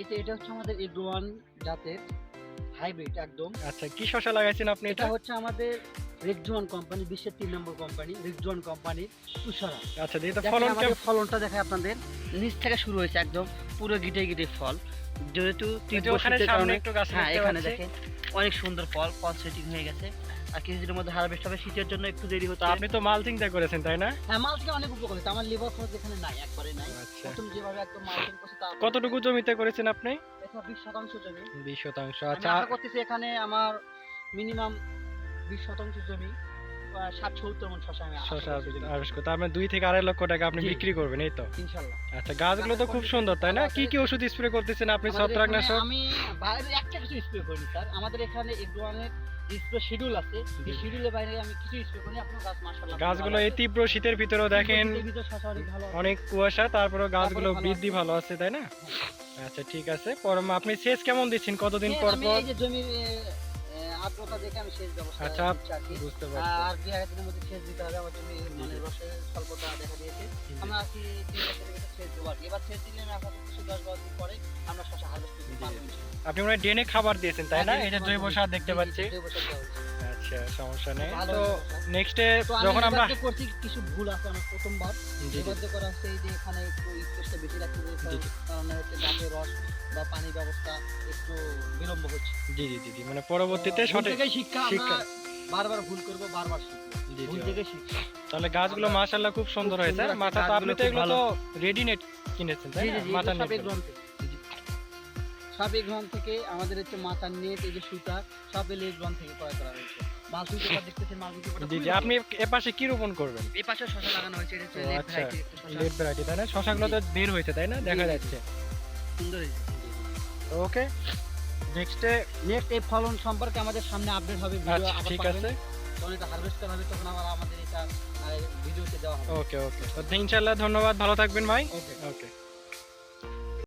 এটা এটা হচ্ছে আমাদের এগ্রোয়ান জাতের হাইব্রিড একদম। আচ্ছা কি শশা লাগাইছেন আপনি এটা এটা? হচ্ছে আমাদের রেকজোয়ান কোম্পানি বিশ্বের তিন নম্বর কোম্পানি রেকজোয়ান কোম্পানির তুষারা। আচ্ছা দেখেন ফলন ফলনটা দেখায় আপনাদের নিচ থেকে শুরু হয়েছে একদম পুরো গিটে গিটে ফল। যেহেতু তীব্র শীতের কারণে হ্যাঁ এখানে দেখেন অনেক সুন্দর ফল ফল সেটিং হয়ে গেছে। আর কিছুদিনের মধ্যে হারভেস্ট হবে শীতের জন্য একটু দেরি হচ্ছে। আপনি তো মালচিং দা করেছেন তাই না? হ্যাঁ অনেক উপকারিতা আমার লিভার খরচ এখানে নাই একবারে নাই। আচ্ছা। প্রথম যেভাবে একদম করছে তা কতটুকু জমিতে করেছেন আপনি? বিশ শতাংশ জমি। বিশ শতাংশ আচ্ছা। আশা করতেছি এখানে আমার মিনিমাম বিশ শতাংশ জমি ষাট সত্তর মন শশা আমি। আড়াইশ দুই থেকে আড়াই লক্ষ টাকা আপনি বিক্রি করবেন এই তো? ইনশাল্লাহ। আচ্ছা গাছগুলো তো খুব সুন্দর তাই না? কি কি ওষুধ স্প্রে করতেছেন আপনি ছত্রাকনাশক? আমি বাইরে একটা কিছু স্প্রে করিনি স্যার। আমাদের এখানে স্প্রে শিডিউল আছে। এই শিডিউলের বাইরে আমি কিছু স্প্রে করি আপনার গাছ মাশাআল্লাহ গাছগুলো এই তীব্র শীতের ভিতরেও দেখেন অনেক কুয়াশা তারপরে গাছগুলো বৃদ্ধি ভালো আছে তাই না? আচ্ছা ঠিক আছে। পরম আপনি সেচ কেমন দিচ্ছেন কতদিন পর পর? এই যে এ, আর্দ্রতা দেখে আমি সেচ ব্যবস্থা আচ্ছা। বুঝতে পারছি। আর দুই এক দিনের মধ্যে সেচ দিতে হবে আমার জমি মানে রসের স্বল্পতা দেখা দিয়েছে। আমরা আর তিন বছরের ভিতরে সেচ দেবো এবার সেচ দিলে না কিছু দশ বারো দিন পরে আমরা শশা আপনি মনে হয় ডেনে খাবার দিয়েছেন তাই না? এটা জৈব সার দেখতে পাচ্ছি। আচ্ছা সমস্যা নেই। তো নেক্সটে যখন আমরা করছি কিছু ভুল আছে আমার প্রথমবার। এবার যে করা হচ্ছে এই যে এখানে একটু স্পেসটা বেশি রাখতে। কারণে হচ্ছে গাছের রস বা পানি ব্যবস্থা একটু বিলম্ব হচ্ছে। জি জি জি মানে পরবর্তীতে সঠিক শিক্ষা শিক্ষা। বারবার ভুল করব বারবার শিখব। ভুল থেকে শিক্ষা তাহলে গাছগুলো মাশাআল্লাহ খুব সুন্দর হয়েছে মাথা তো আপনি তো এগুলো তো রেডি নেট কিনেছেন তাই না? মাথা নেট এগ্রন থেকে থেকে আমাদের হচ্ছে মাথার নেট এই যে সুতা সব এলে এগ্রন থেকে ক্রয় করা হয়েছে। মালচিং পেপার দেখতেছেন মালচিং পেপারটা জি জি আপনি এ পাশে কি রোপণ করবেন? এই পাশে শশা লাগানো হয়েছে এটা হচ্ছে ও, red আচ্ছা। ভ্যারাইটি তাই না? শশাগুলো তো বের হয়েছে তাই না? দেখা। যাচ্ছে। সুন্দর হয়েছে ওকে। নেক্সটে নেক্সট এই ফলন সম্পর্কে আমাদের সামনে আপডেট হবে ভিডিও আচ্ছা আবার ঠিক আছে। যখন এটা হারভেস্ট করা হবে তখন আবার আমাদের এটা ভিডিওতে দেওয়া হবে। ওকে ওকে। তো ইনশাআল্লাহ ধন্যবাদ ভালো থাকবেন ভাই। ওকে। ওকে।